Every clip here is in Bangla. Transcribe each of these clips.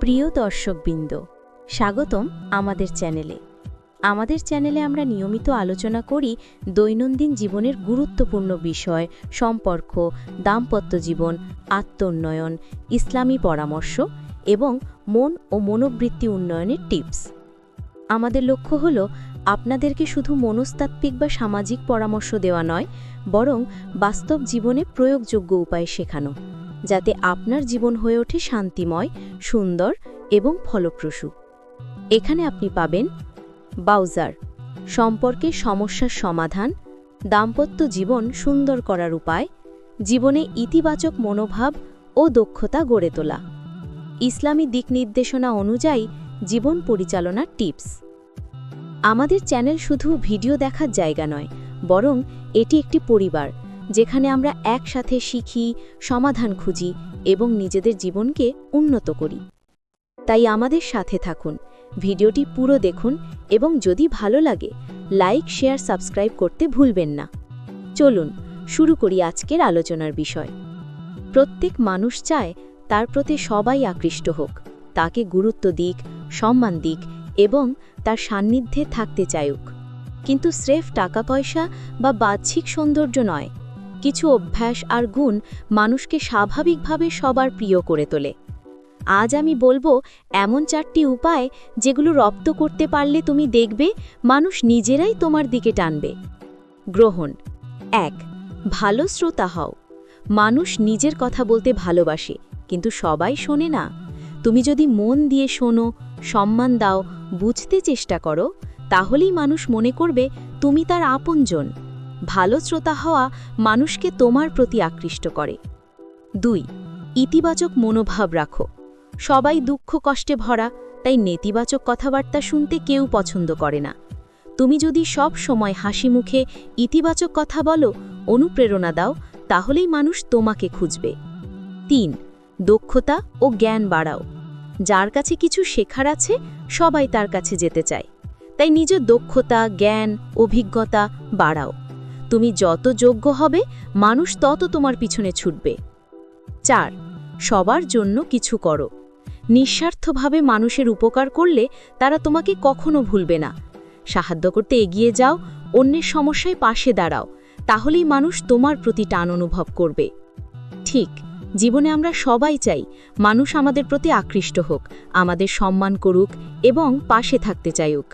প্রিয় দর্শকবৃন্দ, স্বাগতম আমাদের চ্যানেলে। আমাদের চ্যানেলে আমরা নিয়মিত আলোচনা করি দৈনন্দিন জীবনের গুরুত্বপূর্ণ বিষয়, সম্পর্ক, দাম্পত্য জীবন, আত্মোন্নয়ন, ইসলামী পরামর্শ এবং মন ও মনোবৃত্তি উন্নয়নের টিপস। আমাদের লক্ষ্য হল আপনাদেরকে শুধু মনস্তাত্ত্বিক বা সামাজিক পরামর্শ দেওয়া নয়, বরং বাস্তব জীবনে প্রয়োগযোগ্য উপায় শেখানো। যাতে আপনার জীবন হয়ে ওঠে শান্তিময়, সুন্দর এবং ফলপ্রসূ। এখানে আপনি পাবেন বাউজার, সম্পর্কে সমস্যার সমাধান, দাম্পত্য জীবন সুন্দর করার উপায়, জীবনে ইতিবাচক মনোভাব ও দক্ষতা গড়ে তোলা। ইসলামী দিক নির্দেশনা অনুযায়ী জীবন পরিচালনার টিপস। আমাদের চ্যানেল শুধু ভিডিও দেখার জায়গা নয়, বরং এটি একটি পরিবার যেখানে আমরা একসাথে শিখি, সমাধান খুঁজি এবং নিজেদের জীবনকে উন্নত করি। তাই আমাদের সাথে থাকুন। ভিডিওটি পুরো দেখুন এবং যদি ভালো লাগে, লাইক, শেয়ার, সাবস্ক্রাইব করতে ভুলবেন না। চলুন, শুরু করি আজকের আলোচনার বিষয়। প্রত্যেক মানুষ চায় তার প্রতি সবাই আকৃষ্ট হোক, তাকে গুরুত্ব দিক, সম্মান দিক এবং তার সান্নিধ্যে থাকতে চায়ুক। কিন্তু স্রেফ টাকা পয়সা বা বাহ্যিক সৌন্দর্য নয় কিছু অভ্যাস আর গুণ মানুষকে স্বাভাবিকভাবে সবার প্রিয় করে তোলে। আজ আমি বলব, এমন চারটি উপায় যেগুলো রপ্ত করতে পারলে তুমি দেখবে মানুষ নিজেরাই তোমার দিকে টানবে। গ্রহণ। এক, ভালো শ্রোতা হও। মানুষ নিজের কথা বলতে ভালোবাসে, কিন্তু সবাই শোনে না। তুমি যদি মন দিয়ে শোনো, সম্মান দাও, বুঝতে চেষ্টা করো, তাহলেই মানুষ মনে করবে, তুমি তার আপনজন। ভালো শ্রোতা হওয়া মানুষকে তোমার প্রতি আকৃষ্ট করে। দুই, ইতিবাচক মনোভাব রাখো। সবাই দুঃখ কষ্টে ভরা, তাই নেতিবাচক কথাবার্তা শুনতে কেউ পছন্দ করে না। তুমি যদি সব সময় হাসি মুখে ইতিবাচক কথা বলো, অনুপ্রেরণা দাও, তাহলেই মানুষ তোমাকে খুঁজবে। তিন, দক্ষতা ও জ্ঞান বাড়াও। যার কাছে কিছু শেখার আছে, সবাই তার কাছে যেতে চায়। তাই নিজের দক্ষতা, জ্ঞান, অভিজ্ঞতা বাড়াও। তুমি যত যোগ্য হবে, মানুষ তত তোমার পিছনে ছুটবে। চার, সবার জন্য কিছু করো। নিঃস্বার্থভাবে মানুষের উপকার করলে তারা তোমাকে কখনো ভুলবে না। সাহায্য করতে এগিয়ে যাও, অন্যের সমস্যায় পাশে দাঁড়াও, তাহলেই মানুষ তোমার প্রতি টান অনুভব করবে। ঠিক, জীবনে আমরা সবাই চাই মানুষ আমাদের প্রতি আকৃষ্ট হোক, আমাদের সম্মান করুক এবং পাশে থাকতে চাইুক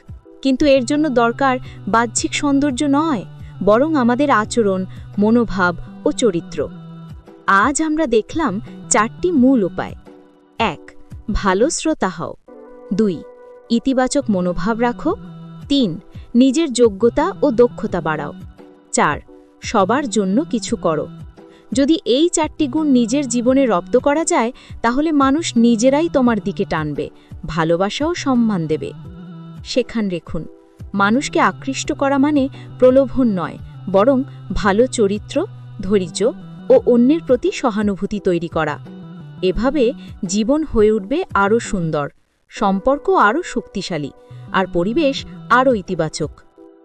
কিন্তু এর জন্য দরকার বাহ্যিক সৌন্দর্য নয়। বরং আমাদের আচরণ, মনোভাব ও চরিত্র। আজ আমরা দেখলাম চারটি মূল উপায়। এক, ভালো শ্রোতা হও। দুই, ইতিবাচক মনোভাব রাখো। তিন, নিজের যোগ্যতা ও দক্ষতা বাড়াও। চার, সবার জন্য কিছু করো। যদি এই চারটি গুণ নিজের জীবনে রপ্ত করা যায়, তাহলে মানুষ নিজেরাই তোমার দিকে টানবে ভালোবাসা ও সম্মান দেবে। সেখান রেখুন। মানুষকে আকৃষ্ট করা মানে প্রলোভন নয়, বরং ভালো চরিত্র, ধৈর্য ও অন্যের প্রতি সহানুভূতি তৈরি করা। এভাবে জীবন হয়ে উঠবে আরও সুন্দর, সম্পর্ক আরও শক্তিশালী, আর পরিবেশ আরও ইতিবাচক।